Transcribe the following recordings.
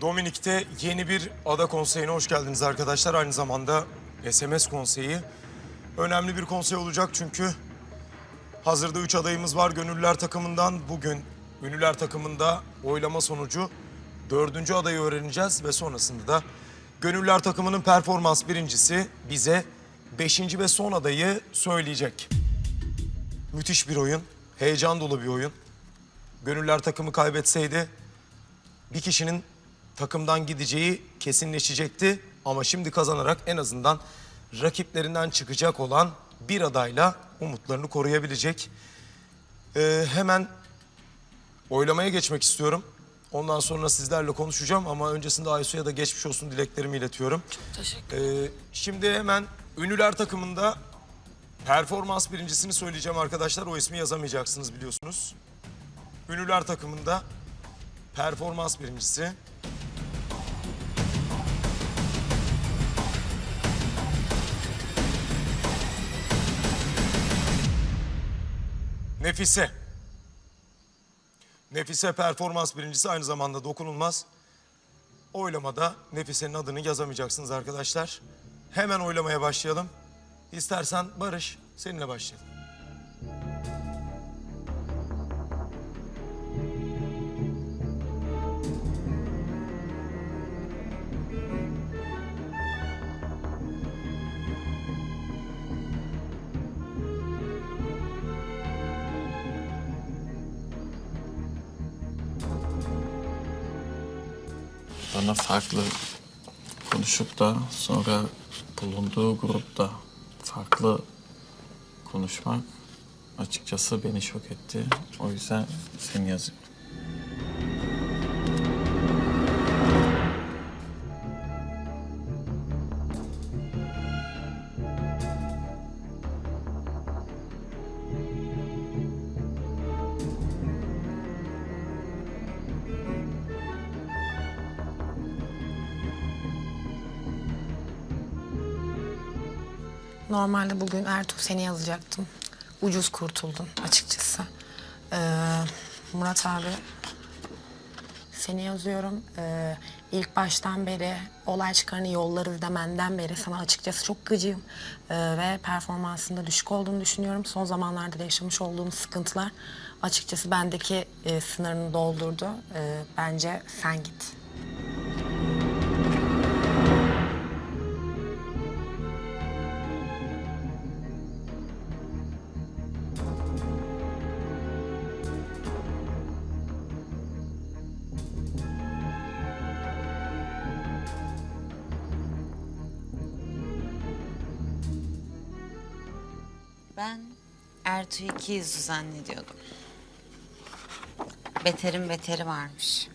Dominik'te yeni bir ada konseyine hoş geldiniz arkadaşlar. Aynı zamanda SMS konseyi. Önemli bir konsey olacak çünkü hazırda üç adayımız var Gönüllüler takımından. Bugün Ünlüler takımında oylama sonucu dördüncü adayı öğreneceğiz ve sonrasında da Gönüllüler takımının performans birincisi bize beşinci ve son adayı söyleyecek. Müthiş bir oyun, heyecan dolu bir oyun. Gönüller takımı kaybetseydi bir kişinin takımdan gideceği kesinleşecekti. Ama şimdi kazanarak en azından rakiplerinden çıkacak olan bir adayla umutlarını koruyabilecek. Ee, hemen oylamaya geçmek istiyorum. Ondan sonra sizlerle konuşacağım ama öncesinde Aysu'ya da geçmiş olsun dileklerimi iletiyorum. Teşekkür Ee, şimdi hemen Ünlüler takımında performans birincisini söyleyeceğim arkadaşlar. O ismi yazamayacaksınız biliyorsunuz. Ünlüler takımında performans birincisi. Nefise. Nefise performans birincisi aynı zamanda dokunulmaz. Oylamada Nefise'nin adını yazamayacaksınız arkadaşlar. Hemen oylamaya başlayalım. İstersen Barış seninle başlayalım. Farklı konuşup da sonra bulunduğu grupta farklı konuşmak açıkçası beni şok etti. O yüzden seni yazıyorum. Normalde bugün Ertuğ seni yazacaktım. Ucuz kurtuldun açıkçası. Ee, Murat abi seni yazıyorum. Ee, ilk baştan beri olay çıkarını yollarız demenden beri sana açıkçası çok gıcığım. Ee, ve performansında düşük olduğunu düşünüyorum. Son zamanlarda da yaşamış olduğum sıkıntılar açıkçası bendeki e, sınırını doldurdu. Ee, bence sen git. Ben Ertuğ iki yüzlü zannediyordum. Beterin beteri varmış.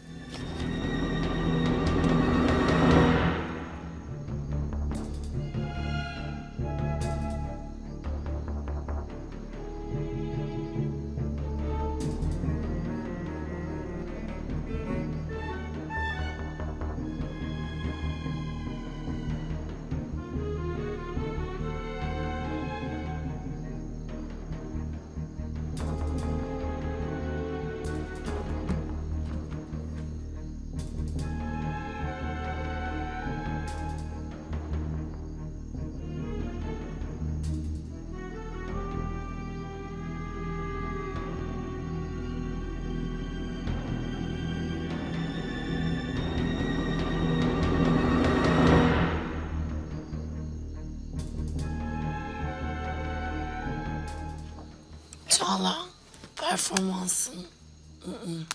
Çağla performansın ı-ı.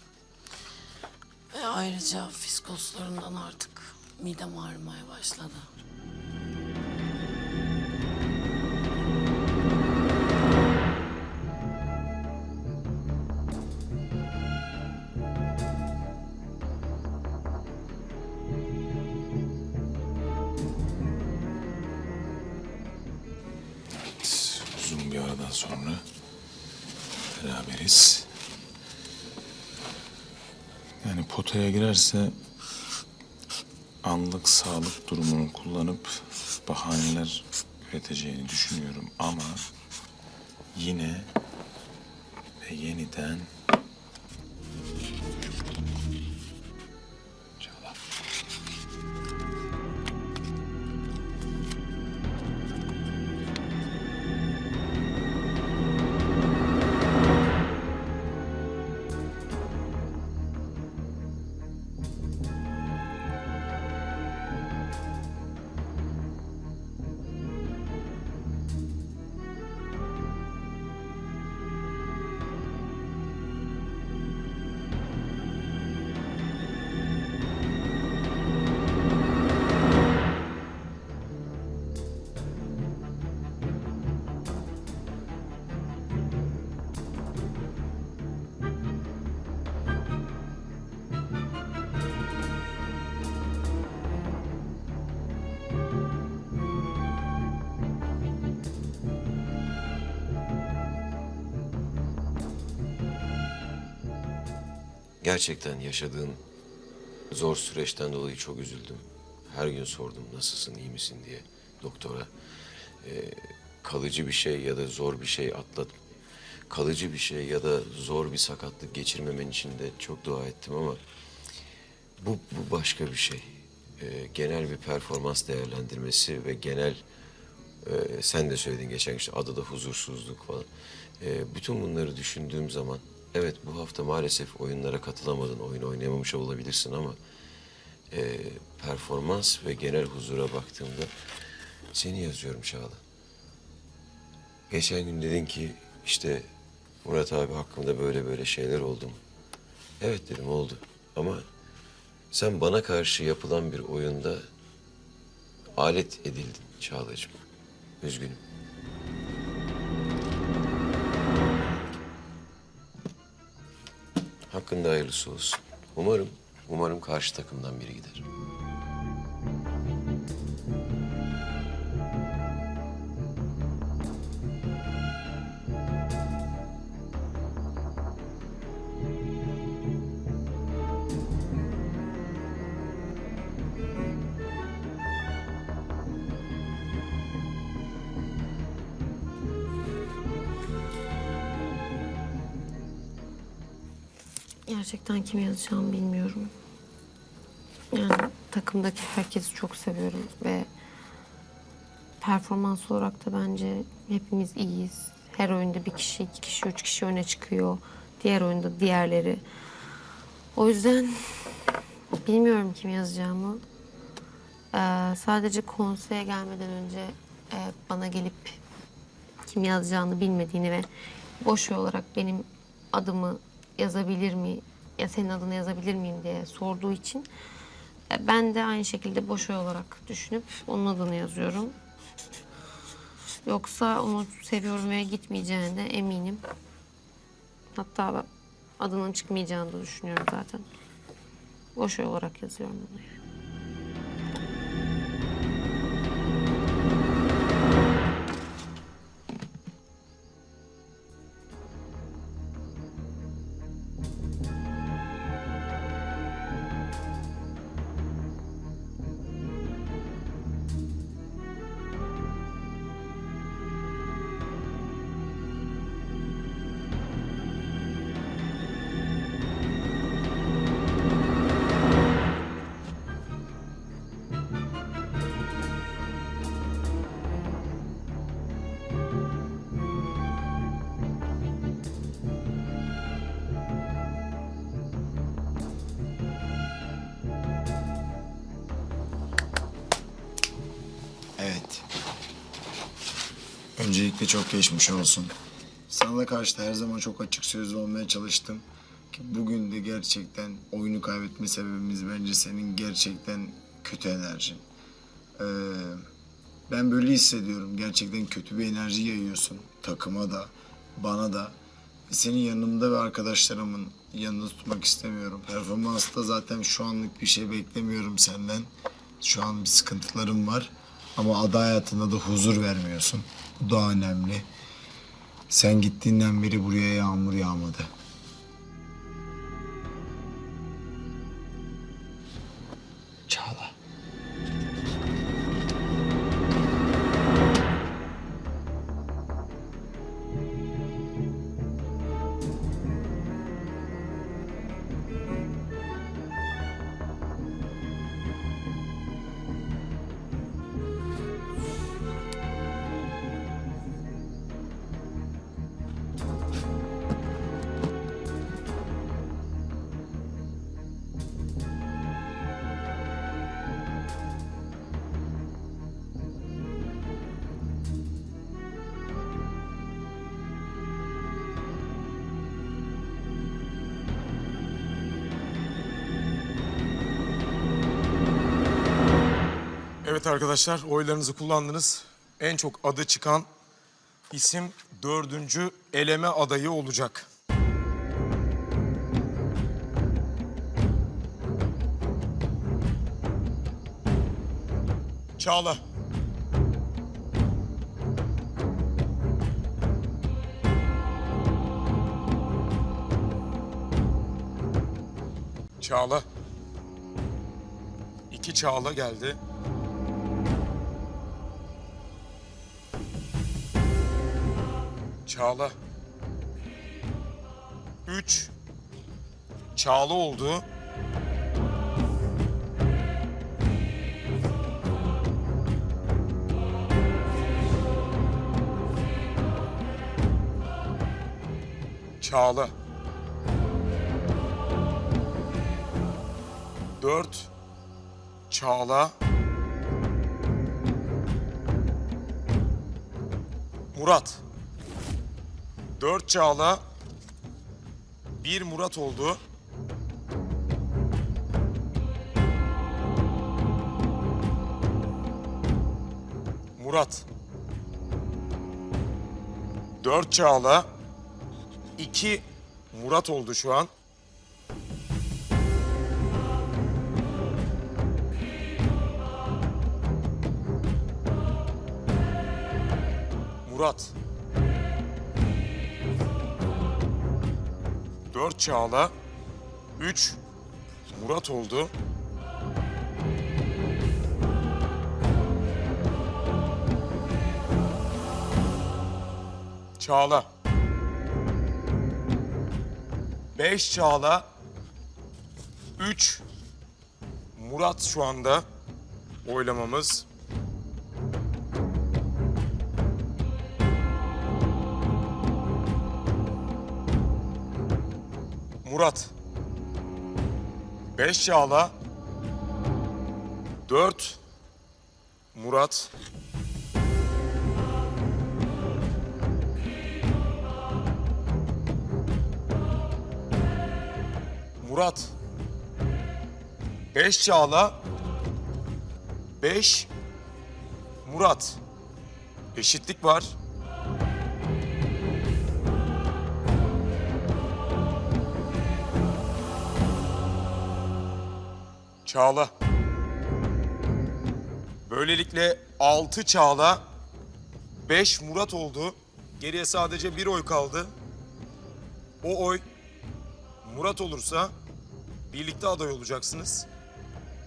ve ayrıca fiskoslarından artık midem ağrımaya başladı. Uzun bir aradan sonra beraberiz. Yani potaya girerse anlık sağlık durumunu kullanıp bahaneler üreteceğini düşünüyorum ama yine ve yeniden Gerçekten yaşadığın zor süreçten dolayı çok üzüldüm. Her gün sordum nasılsın, iyi misin diye doktora. Ee, kalıcı bir şey ya da zor bir şey atlat, kalıcı bir şey ya da zor bir sakatlık geçirmemen için de çok dua ettim ama bu, bu başka bir şey. Ee, genel bir performans değerlendirmesi ve genel ee, sen de söyledin geçen gün işte adı da huzursuzluk falan. Ee, bütün bunları düşündüğüm zaman evet bu hafta maalesef oyunlara katılamadın, oyun oynayamamış olabilirsin ama e, performans ve genel huzura baktığımda seni yazıyorum Çağla. Geçen gün dedin ki işte Murat abi hakkında böyle böyle şeyler oldu mu? Evet dedim oldu ama sen bana karşı yapılan bir oyunda alet edildin Çağla'cığım. Üzgünüm. Hakkında hayırlısı olsun. Umarım, umarım karşı takımdan biri gider. Gerçekten kim yazacağımı bilmiyorum. Yani takımdaki herkesi çok seviyorum ve performans olarak da bence hepimiz iyiyiz. Her oyunda bir kişi, iki kişi, üç kişi öne çıkıyor. Diğer oyunda diğerleri. O yüzden bilmiyorum kim yazacağımı. Ee, sadece konseye gelmeden önce e, bana gelip kim yazacağını bilmediğini ve boş olarak benim adımı yazabilir mi ya senin adını yazabilir miyim diye sorduğu için e, ben de aynı şekilde boş ver olarak düşünüp onun adını yazıyorum. Yoksa onu seviyorum ve gitmeyeceğine de eminim. Hatta adının çıkmayacağını da düşünüyorum zaten. Boş ver olarak yazıyorum bunu. Evet. Öncelikle çok geçmiş olsun. Sana karşı da her zaman çok açık sözlü olmaya çalıştım. Ki bugün de gerçekten oyunu kaybetme sebebimiz bence senin gerçekten kötü enerjin. Ee, ben böyle hissediyorum. Gerçekten kötü bir enerji yayıyorsun. Takıma da, bana da. Senin yanımda ve arkadaşlarımın yanında tutmak istemiyorum. Performansta zaten şu anlık bir şey beklemiyorum senden. Şu an bir sıkıntılarım var. Ama ada hayatında da huzur vermiyorsun. Bu da önemli. Sen gittiğinden beri buraya yağmur yağmadı. Evet arkadaşlar oylarınızı kullandınız. En çok adı çıkan isim dördüncü eleme adayı olacak. Çağla. Çağla. İki Çağla geldi. Çağla. Üç. Çağla oldu. Çağla. Dört. Çağla. Murat. Dört Çağla. Bir Murat oldu. Murat. Dört Çağla. iki Murat oldu şu an. Murat. Dört Çağla. Üç Murat oldu. Çağla. Beş Çağla. Üç Murat şu anda oylamamız. Murat. Beş Çağla. Dört Murat. Murat. Beş Çağla. Beş Murat. Eşitlik var. Çağla. Böylelikle altı Çağla, beş Murat oldu. Geriye sadece bir oy kaldı. O oy Murat olursa birlikte aday olacaksınız.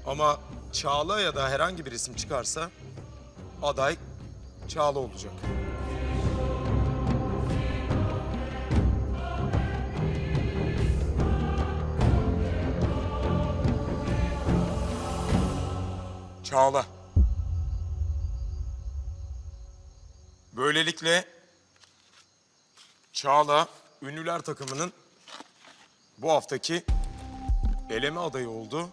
Ama Çağla ya da herhangi bir isim çıkarsa aday Çağla olacak. Çağla. Böylelikle Çağla ünlüler takımının bu haftaki eleme adayı oldu.